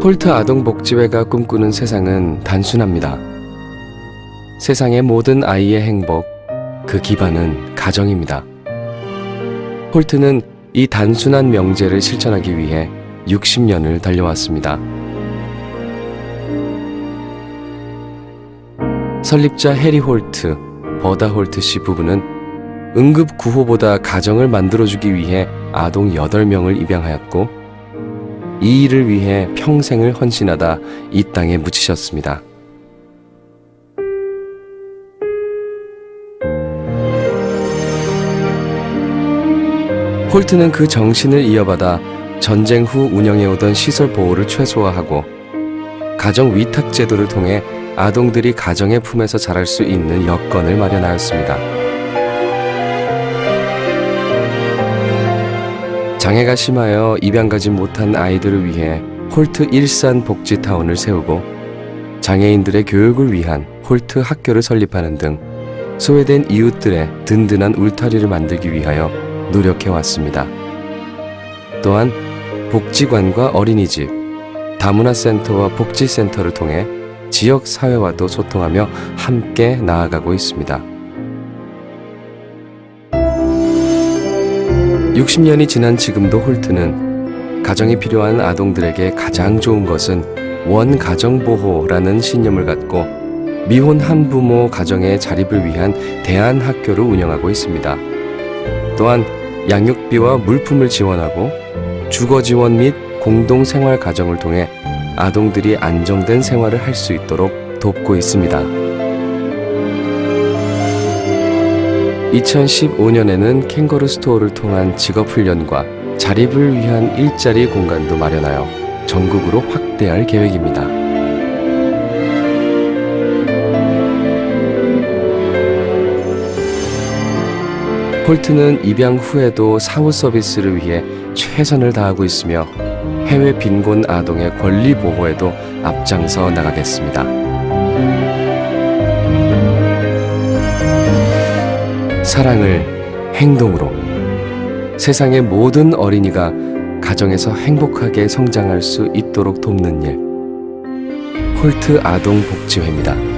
폴트 아동복지회가 꿈꾸는 세상은 단순합니다. 세상의 모든 아이의 행복, 그 기반은 가정입니다. 폴트는 이 단순한 명제를 실천하기 위해 60년을 달려왔습니다. 설립자 해리 홀트, 버다 홀트 씨 부부는 응급 구호보다 가정을 만들어주기 위해 아동 8명을 입양하였고 이 일을 위해 평생을 헌신하다 이 땅에 묻히셨습니다. 홀트는 그 정신을 이어받아 전쟁 후 운영해오던 시설 보호를 최소화하고 가정 위탁 제도를 통해 아동들이 가정의 품에서 자랄 수 있는 여건을 마련하였습니다. 장애가 심하여 입양 가지 못한 아이들을 위해 홀트 일산 복지타운을 세우고 장애인들의 교육을 위한 홀트 학교를 설립하는 등 소외된 이웃들의 든든한 울타리를 만들기 위하여 노력해 왔습니다. 또한 복지관과 어린이집, 다문화센터와 복지센터를 통해 지역 사회와도 소통하며 함께 나아가고 있습니다. 60년이 지난 지금도 홀트는 가정이 필요한 아동들에게 가장 좋은 것은 원가정보호라는 신념을 갖고 미혼 한부모 가정의 자립을 위한 대안학교를 운영하고 있습니다. 또한 양육비와 물품을 지원하고 주거 지원 및 공동 생활 가정을 통해 아동들이 안정된 생활을 할 수 있도록 돕고 있습니다. 2015년에는 캥거루 스토어를 통한 직업 훈련과 자립을 위한 일자리 공간도 마련하여 전국으로 확대할 계획입니다. 폴트는 입양 후에도 사후 서비스를 위해 최선을 다하고 있으며 해외 빈곤 아동의 권리 보호에도 앞장서 나가겠습니다. 사랑을 행동으로 세상의 모든 어린이가 가정에서 행복하게 성장할 수 있도록 돕는 일. 홀트 아동 복지회입니다.